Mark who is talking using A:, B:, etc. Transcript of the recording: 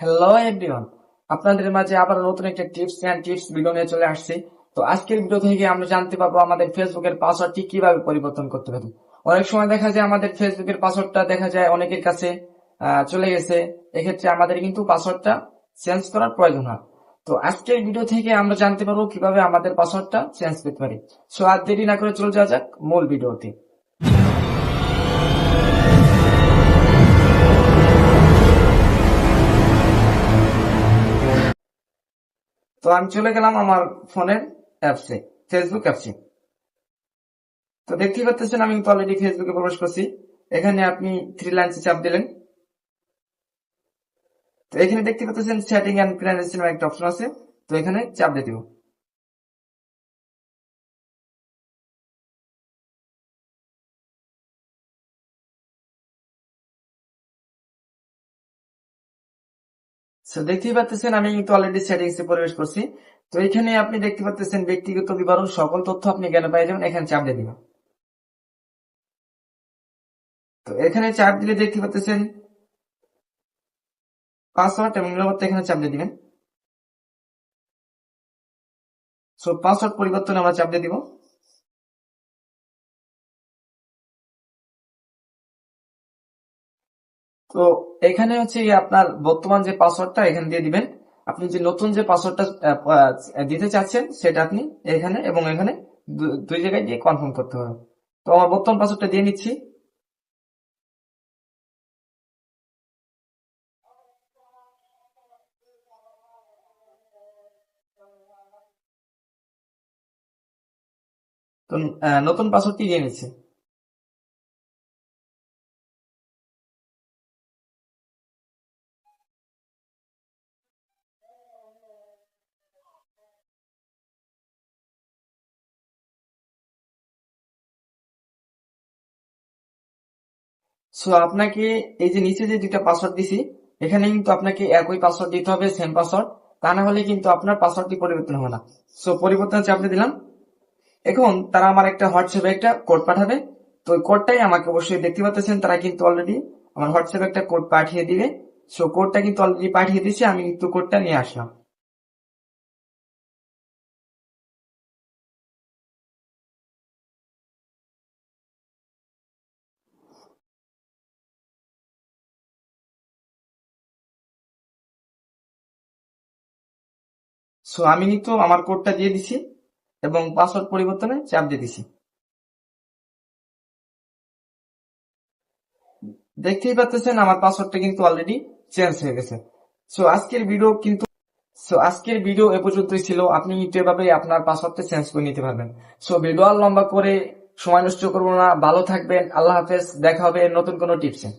A: Hello everyone আপনাদের মাঝে আবার নতুন একটা টিপস এন্ড টিপস ভিডিও নিয়ে চলে আসছি। তো আজকের ভিডিও থেকে আমরা জানতে পারব আমাদের ফেসবুকের পাসওয়ার্ডটি কীভাবে পরিবর্তন করতে পারি অনেক সময় দেখা যায় আমাদের ফেসবুকের পাসওয়ার্ডটা দেখা যায় অনেকের কাছে চলে গেছে। এক্ষেত্রে আমাদের কিন্তু পাসওয়ার্ডটা চেঞ্জ করার প্রয়োজন হয়। তো আজকের ভিডিও থেকে আমরা জানতে পারব কীভাবে আমাদের পাসওয়ার্ডটা চেঞ্জ করতে পারি। সো আর দেরি না করে চলে যাওয়া যাক মূল ভিডিওতে তো আমি চলে গেলাম আমার ফোনের অ্যাপসে ফেসবুক অ্যাপসে। তো দেখতেই পাচ্ছেন আমি তো অলরেডি ফেসবুকে প্রবেশ করছি। এখানে আপনি থ্রি লাইনসে চাপ দিলেন। তো এখানে দেখতে পাচ্ছেন সেটিং অ্যান্ড প্ল্যান একটা অপশন আছে। তো এখানে চাপ দিয়ে দিব। So, দেখতেই পাচ্ছেন আমি কিন্তু অলরেডি সেটিংস এ প্রবেশ করছি। তো এখানে আপনি দেখতে পাচ্ছেন ব্যক্তিগত বিবরণ সকল তথ্য আপনি জ্ঞান পাই যাবেন এখানে চাপ দিয়ে দিবেন তো এখানে চাপ দিলে দেখতে পাচ্ছেন পাসওয়ার্ড এবং নিরাপত্তা এখানে চাপ দিয়ে দিবেন। সো পাসওয়ার্ড পরিবর্তন আমরা চাপ দিয়ে দিব। তো এখানে হচ্ছে আপনার বর্তমান যে পাসওয়ার্ডটা এখানে দিয়ে দিবেন। আপনি যে নতুন যে পাসওয়ার্ডটা দিতে চাচ্ছেন, সেটা আপনি এখানে এবং এখানে দুই জায়গায় দিয়ে কনফার্ম করতে হবে। তো আমার বর্তমান পাসওয়ার্ডটা দিয়ে নিচ্ছি। তো নতুন পাসওয়ার্ডটি দিয়ে নিচ্ছি। সো আপনাকে এই যে নিচে যে দুইটা পাসওয়ার্ড দিছি, এখানে কিন্তু আপনাকে একই পাসওয়ার্ড দিতে হবে সেম পাসওয়ার্ড তা না হলে কিন্তু আপনার পাসওয়ার্ডটি পরিবর্তন হবে না। সো পরিবর্তন চাপতে দিলাম, এখন তারা আমার একটা হোয়াটসঅ্যাপে একটা কোড পাঠাবে। তো ওই কোডটাই আমাকে অবশ্যই দেখতে পাচ্ছেন, তারা কিন্তু অলরেডি আমার হোয়াটসঅ্যাপে একটা কোড পাঠিয়ে দিবে। সো কোডটা কিন্তু অলরেডি পাঠিয়ে দিয়েছে, আমি কিন্তু কোডটা নিয়ে আসলাম। সো আমি কিন্তু আমার কোডটা দিয়ে দিছি এবং পাসওয়ার্ড পরিবর্তনে চাপ দিয়ে দিছি। দেখতেই পাচ্ছেন আমার পাসওয়ার্ডটা কিন্তু অলরেডি চেঞ্জ হয়ে গেছে। সো আজকের ভিডিও কিন্তু সো আজকের ভিডিও এ পর্যন্তই ছিল। আপনি কিন্তু এভাবে আপনার পাসওয়ার্ডটা চেঞ্জ করে নিতে পারবেন। সো ভিডিও আর লম্বা করে সময় নষ্ট করব না। ভালো থাকবেন। আল্লাহ হাফেজ। দেখা হবে নতুন কোনো টিপসে